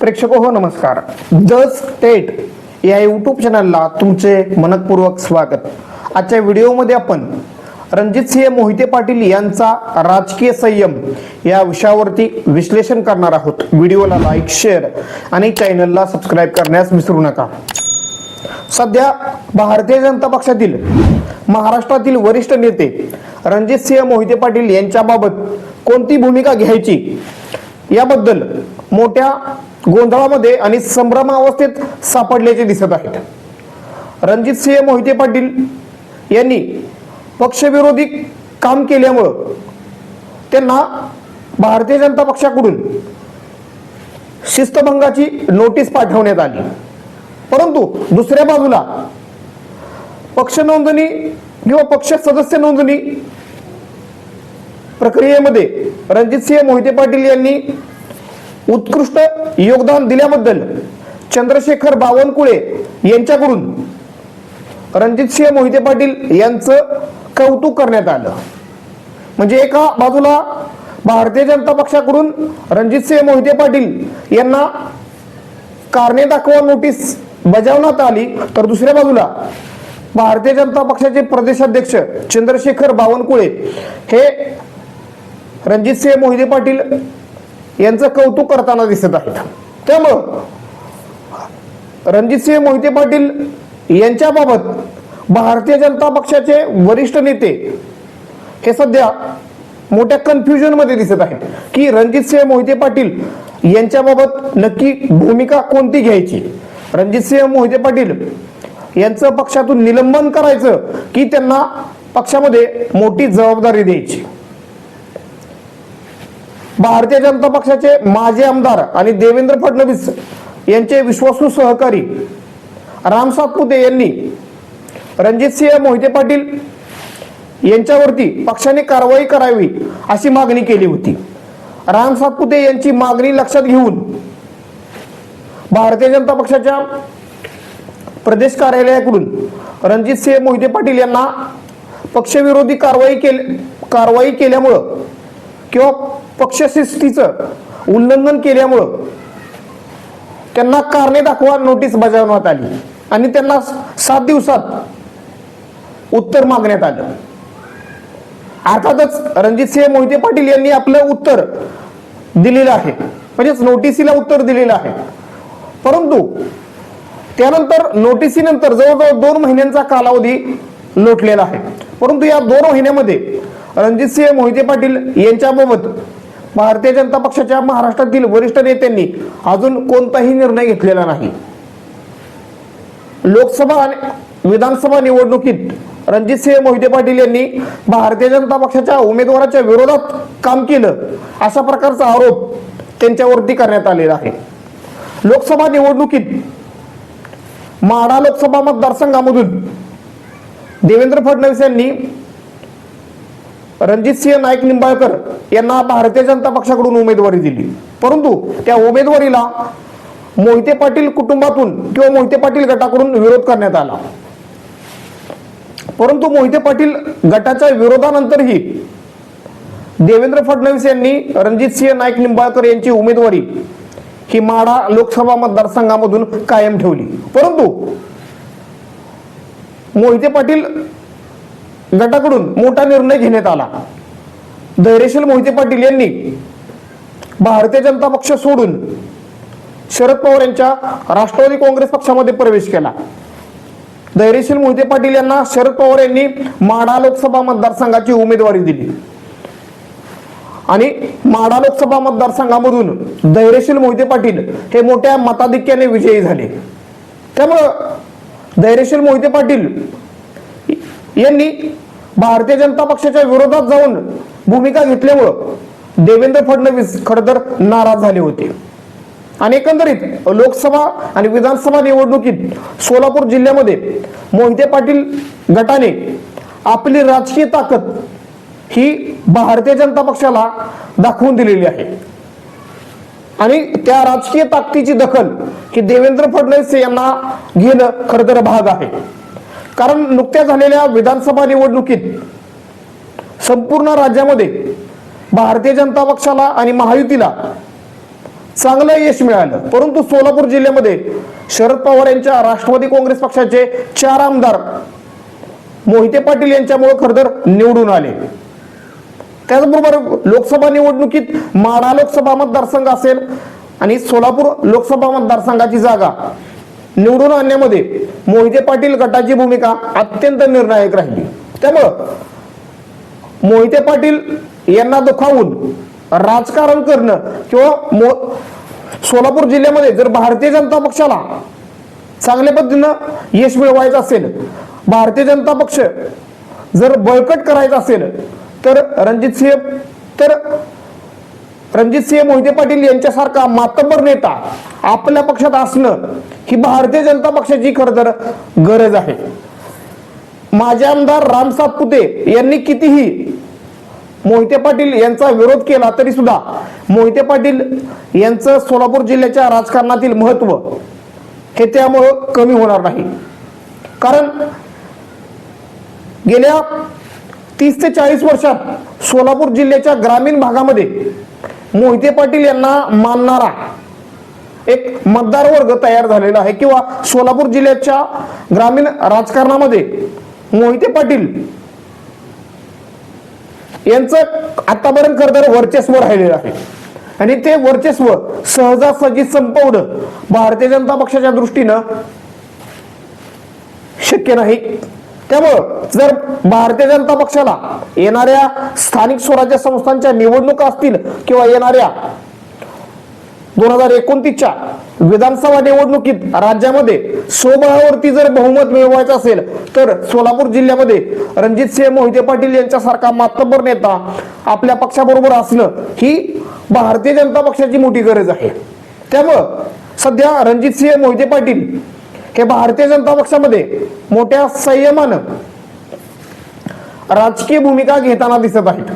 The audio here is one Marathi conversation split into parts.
प्रेक्षक हो नमस्कार. द स्टेट या यूट्यूब चॅनलला तुमचे मनपूर्वक स्वागत. आजच्या व्हिडिओमध्ये आपण रणजित सिंह मोहिते पाटील यांचा राजकीय संयम या विषयावरती विश्लेषण करणार आहोत. व्हिडिओला लाईक शेअर आणि चॅनलला सबस्क्राईब करण्यास विसरू नका. सध्या भारतीय जनता पक्षातील महाराष्ट्रातील वरिष्ठ नेते रणजित सिंह मोहिते पाटील यांच्याबाबत कोणती भूमिका घ्यायची? याबद्दल मोठ्या गोंधळामध्ये आणि संभ्रमावस्थेत सापडल्याचे दिसत आहेत. रणजित सिंह मोहिते पाटील यांनी पक्षविरोधी काम केल्यामुळं त्यांना भारतीय जनता पक्षाकडून शिस्तभंगाची नोटीस पाठवण्यात आली. परंतु दुसऱ्या बाजूला पक्ष नोंदणी किंवा पक्ष सदस्य नोंदणी प्रक्रियेमध्ये रणजितसिंह मोहिते पाटील यांनी उत्कृष्ट योगदान दिल्याबद्दल चंद्रशेखर बावनकुळे यांच्याकडून रणजित सिंह मोहिते पाटील यांचं कौतुक करण्यात आलं. म्हणजे एका बाजूला भारतीय जनता पक्षाकडून रणजित सिंह मोहिते पाटील यांना कारणे दाखवा नोटीस बजावण्यात आली तर दुसऱ्या बाजूला भारतीय जनता पक्षाचे प्रदेशाध्यक्ष चंद्रशेखर बावनकुळे हे रणजित सिंह मोहिते पाटील यांचं कौतुक करताना दिसत आहेत त्यामुळं रणजितसिंह मोहिते पाटील यांच्याबाबत भारतीय जनता पक्षाचे वरिष्ठ नेते हे सध्या मोठ्या कन्फ्युजनमध्ये दिसत आहेत की रणजितसिंह मोहिते पाटील यांच्याबाबत नक्की भूमिका कोणती घ्यायची? रणजितसिंह मोहिते पाटील यांचं पक्षातून निलंबन करायचं की त्यांना पक्षामध्ये मोठी जबाबदारी द्यायची? भारतीय जनता पक्षाचे माजी आमदार आणि देवेंद्र फडणवीस यांचे विश्वासू सहकारी राम सातपुते यांनी रणजितसिंह मोहिते पाटील यांच्यावरती पक्षाने कारवाई करावी अशी मागणी केली होती. राम सातपुते यांची मागणी लक्षात घेऊन भारतीय जनता पक्षाच्या प्रदेश कार्यालयाकडून रणजितसिंह मोहिते पाटील यांना पक्षविरोधी कारवाई केल कारवाई केल्यामुळं किंवा पक्षशिस्तीचं उल्लंघन केल्यामुळं त्यांना कारणे दाखवा नोटीस बजावण्यात आली. आणि त्यांना सात दिवसात उत्तर मागण्यात आलं. अर्थातच रणजितसिंह मोहिते पाटील यांनी आपलं उत्तर दिलेलं आहे. म्हणजेच नोटिसीला उत्तर दिलेलं आहे. परंतु त्यानंतर नोटिसीनंतर जवळजवळ दोन महिन्यांचा कालावधी लोटलेला आहे. परंतु या दोन महिन्यामध्ये रणजितसिंह मोहिते पाटील यांच्याबाबत भारतीय जनता पक्षाच्या महाराष्ट्रातील वरिष्ठ नेत्यांनी अजून कोणताही निर्णय घेतलेला नाही. लोकसभा आणि विधानसभा निवडणुकीत रणजितसिंह मोहिते पाटील यांनी भारतीय जनता पक्षाच्या उमेदवाराच्या विरोधात काम केलं अशा प्रकारचा आरोप त्यांच्यावरती करण्यात आलेला आहे. लोकसभा निवडणुकीत माढा लोकसभा मतदारसंघामधून देवेंद्र फडणवीस यांनी रणजितसिंह नाईक निंबाळकर यांना भारतीय जनता पक्षाकडून उमेदवारी दिली. परंतु त्या उमेदवारीला मोहिते पाटील कुटुंबातून किंवा मोहिते पाटील गटाकडून विरोध करण्यात आला. परंतु मोहिते पाटील गटाच्या विरोधानंतरही देवेंद्र फडणवीस यांनी रणजितसिंह नाईक निंबाळकर यांची उमेदवारी ही माढा लोकसभा मतदारसंघामधून कायम ठेवली. परंतु मोहिते पाटील गटाकडून मोठा निर्णय घेण्यात आला. धैर्यशील मोहिते पाटील यांनी भारतीय जनता पक्ष सोडून शरद पवार यांच्या राष्ट्रवादी काँग्रेस पक्षामध्ये प्रवेश केला. धैर्यशील मोहिते पाटील यांना शरद पवार यांनी माढा लोकसभा मतदारसंघाची उमेदवारी दिली. आणि माढा लोकसभा मतदारसंघामधून धैर्यशील मोहिते पाटील हे मोठ्या मताधिक्याने विजयी झाले. त्यामुळं धैर्यशील मोहिते पाटील यांनी भारतीय जनता पक्षाच्या विरोधात जाऊन भूमिका घेतल्यामुळं देवेंद्र फडणवीस खडतर नाराज झाले होते. आणि एकंदरीत लोकसभा आणि विधानसभा निवडणुकीत सोलापूर जिल्ह्यामध्ये मोहिते पाटील गटाने आपली राजकीय ताकद ही भारतीय जनता पक्षाला दाखवून दिलेली आहे. आणि त्या राजकीय ताकदीची दखल ही देवेंद्र फडणवीस यांना घेणं खरं तर भाग आहे. कारण नुकत्या झालेल्या विधानसभा निवडणुकीत संपूर्ण राज्यामध्ये भारतीय जनता पक्षाला आणि महायुतीला चांगलं यश मिळालं. परंतु सोलापूर जिल्ह्यामध्ये शरद पवार यांच्या राष्ट्रवादी काँग्रेस पक्षाचे चार आमदार मोहिते पाटील यांच्यामुळे खरंतर निवडून आले. त्याचबरोबर लोकसभा निवडणुकीत माढा लोकसभा मतदारसंघ असेल आणि सोलापूर लोकसभा मतदारसंघाची जागा निवडून आणण्यामध्ये मोहिते पाटील गटाची भूमिका अत्यंत निर्णायक राहिली. त्यामुळं मोहिते पाटील यांना दुखावून राजकारण करणं किंवा मो सोलापूर जिल्ह्यामध्ये जर भारतीय जनता पक्षाला चांगल्या पद्धतीनं यश मिळवायचं असेल भारतीय जनता पक्ष जर बळकट करायचा असेल तर रणजित सिंह तर रणजित सिंह मोहिते पाटील यांच्यासारखा मातबर नेता आपल्या पक्षात असणं ही भारतीय जनता पक्षाची खर तर गरज आहे. माझे आमदार राम सातपुते यांनी कितीही मोहिते पाटील यांचा विरोध केला तरी सुद्धा मोहिते पाटील यांचं सोलापूर जिल्ह्याच्या राजकारणातील महत्त्व हे त्यामुळं कमी होणार नाही. कारण गेल्या तीस ते चाळीस वर्षात सोलापूर जिल्ह्याच्या ग्रामीण भागामध्ये मोहिते पाटील यांना मानणारा एक मतदार वर्ग तयार झालेला आहे किंवा सोलापूर जिल्ह्याच्या ग्रामीण राजकारणामध्ये मोहिते पाटील यांचं आतापर्यंत खर तर वर्चस्व राहिलेलं आहे. आणि ते वर्चस्व सहजासहजी संपवणं भारतीय जनता पक्षाच्या दृष्टीनं शक्य नाही. त्यामुळं जर भारतीय जनता पक्षाला येणाऱ्या स्थानिक स्वराज्य संस्थांच्या निवडणुका असतील किंवा येणाऱ्या दोन हजार एकोणतीसच्या विधानसभा निवडणुकीत राज्यामध्ये स्वबळावरती जर बहुमत मिळवायचं असेल तर सोलापूर जिल्ह्यामध्ये रणजित सिंह मोहिते पाटील यांच्यासारखा मातब्बर नेता आपल्या पक्षाबरोबर असणं ही भारतीय जनता पक्षाची मोठी गरज आहे. त्यामुळं सध्या रणजित सिंह मोहिते पाटील हे भारतीय जनता पक्षामध्ये मोठ्या संयमानं राजकीय भूमिका घेताना दिसत आहेत.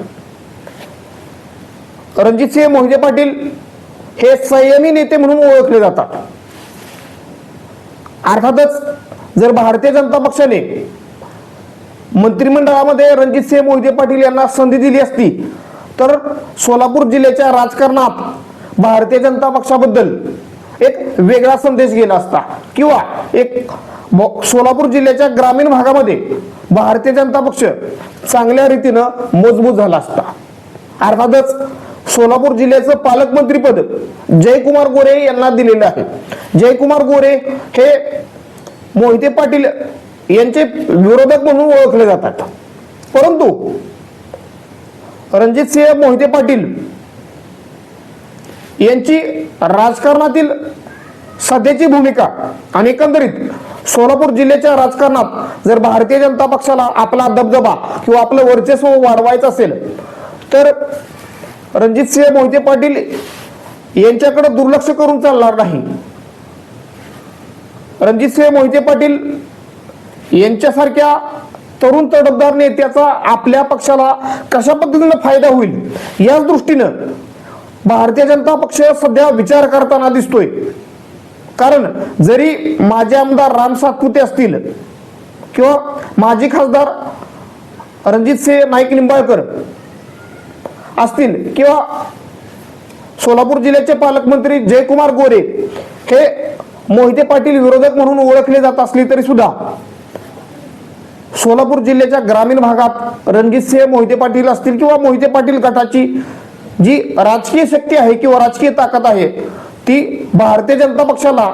रणजितसिंह मोहिते पाटील हे संयमी नेते म्हणून ओळखले जातात. अर्थातच जर भारतीय जनता पक्षाने मंत्रिमंडळामध्ये रणजित सिंह मोहिते पाटील यांना संधी दिली असती तर सोलापूर जिल्ह्याच्या राजकारणात भारतीय जनता पक्षाबद्दल एक वेगळा संदेश गेला असता. किंवा एक सोलापूर जिल्ह्याच्या ग्रामीण भागामध्ये भारतीय जनता पक्ष चांगल्या रीतीनं मजबूत झाला असता. अर्थातच सोलापूर जिल्ह्याचं पालकमंत्रीपद जयकुमार गोरे यांना दिलेलं आहे. जयकुमार गोरे हे मोहिते पाटील यांचे विरोधक म्हणून ओळखले जातात. परंतु रणजित सिंह मोहिते पाटील यांची राजकारणातील सध्याची भूमिका आणि एकंदरीत सोलापूर जिल्ह्याच्या राजकारणात जर भारतीय जनता पक्षाला आपला दबदबा किंवा आपलं वर्चस्व वाढवायचं असेल तर रणजित सिंह मोहिते पाटील यांच्याकडे दुर्लक्ष करून चालणार नाही. रणजित सिंह मोहिते पाटील यांच्यासारख्या तरुण तडफदार नेत्याचा आपल्या पक्षाला कशा पद्धतीनं फायदा होईल याच दृष्टीनं भारतीय जनता पक्ष सध्या विचार करताना दिसतोय. कारण जरी माझे आमदार राम सातपुते असतील किंवा माजी खासदार रणजित सिंह नाईक निंबाळकर असतील किंवा सोलापूर जिल्ह्याचे पालकमंत्री जयकुमार गोरे हे मोहिते पाटील विरोधक म्हणून ओळखले जात असले तरी सुद्धा सोलापूर जिल्ह्याच्या ग्रामीण भागात रणजित सिंह मोहिते पाटील असतील किंवा मोहिते पाटील गटाची जी राजकीय शक्ती आहे किंवा राजकीय ताकद आहे ती भारतीय जनता पक्षाला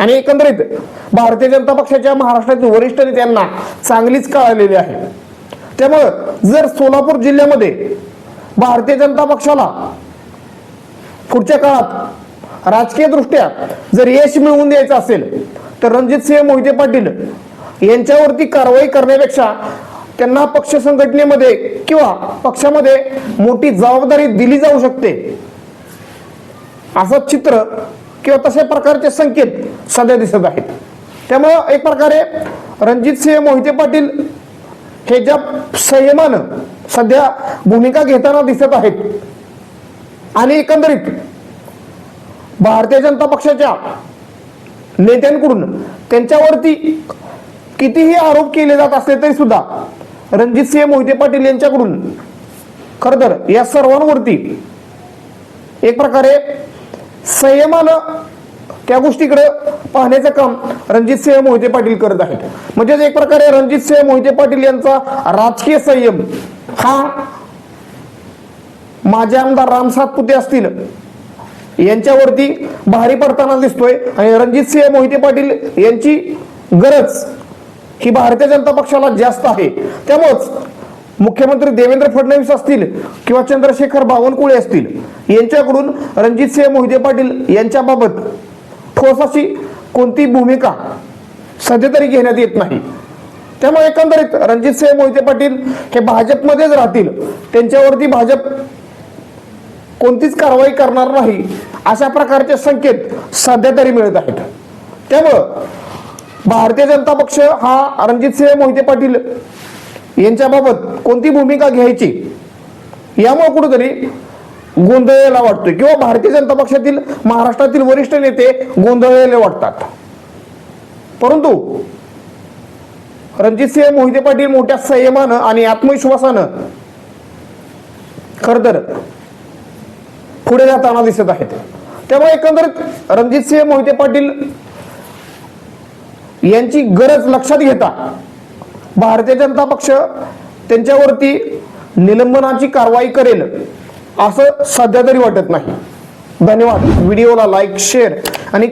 आणि एकंदरीत भारतीय जनता पक्षाच्या महाराष्ट्रातील वरिष्ठ नेत्यांना चांगलीच कळालेली आहे. त्यामुळं जर सोलापूर जिल्ह्यामध्ये भारतीय जनता पक्षाला पुढच्या काळात राजकीय दृष्ट्या जर यश मिळवून द्यायचं असेल तर रणजित सिंह मोहिते पाटील यांच्यावरती कारवाई करण्यापेक्षा त्यांना पक्ष संघटनेमध्ये किंवा पक्षामध्ये मोठी जबाबदारी दिली जाऊ शकते. असं चित्र किंवा तशा प्रकारचे संकेत सध्या दिसत आहेत. त्यामुळं एक प्रकारे रणजित सिंह मोहिते पाटील हे ज्या संयमानं सध्या भूमिका घेताना दिसत आहेत आणि एकंदरीत भारतीय जनता पक्षाच्या नेत्यांकडून त्यांच्यावरती कितीही आरोप केले जात असले तरी सुद्धा रणजित सिंह मोहिते पाटील यांच्याकडून. खर तर या सर्वांवरती एक प्रकारे संयमानं त्या गोष्टीकडे पाहण्याचं काम रणजित सिंह मोहिते पाटील करत आहेत. म्हणजेच एक प्रकारे रणजित सिंह मोहिते पाटील यांचा राजकीय संयम हा माझे आमदार राम सातपुते असतील यांच्यावरती भारी पडताना दिसतोय. आणि रणजित सिंह मोहिते पाटील यांची गरज ही भारतीय जनता पक्षाला जास्त आहे. त्यामुळंच मुख्यमंत्री देवेंद्र फडणवीस असतील किंवा चंद्रशेखर बावनकुळे असतील यांच्याकडून रणजित सिंह मोहिते पाटील यांच्याबाबत ठोस अशी कोणती भूमिका सध्या तरी घेण्यात येत नाही. त्यामुळे एकंदरीत रणजित सिंह मोहिते पाटील हे भाजपमध्येच राहतील. त्यांच्यावरती भाजप कोणतीच कारवाई करणार नाही अशा प्रकारचे संकेत सध्या तरी मिळत आहेत. त्यामुळं भारतीय जनता पक्ष हा रणजितसिंह मोहिते पाटील यांच्याबाबत कोणती भूमिका घ्यायची यामुळे कुठेतरी गोंधळलेला वाटतोय. किंवा भारतीय जनता पक्षातील महाराष्ट्रातील वरिष्ठ नेते गोंधळलेले वाटतात. परंतु रणजितसिंह मोहिते पाटील मोठ्या संयमानं आणि आत्मविश्वासानं खर तर पुढे जाताना दिसत आहेत. त्यामुळे एकंदरीत रणजितसिंह मोहिते पाटील यांची गरज लक्षात घेता. भारतीय जनता पक्ष त्यांच्यावरती निलंबनाची कारवाई करेल असं सध्या तरी वाटत नाही. धन्यवाद. व्हिडिओला लाईक शेअर आणि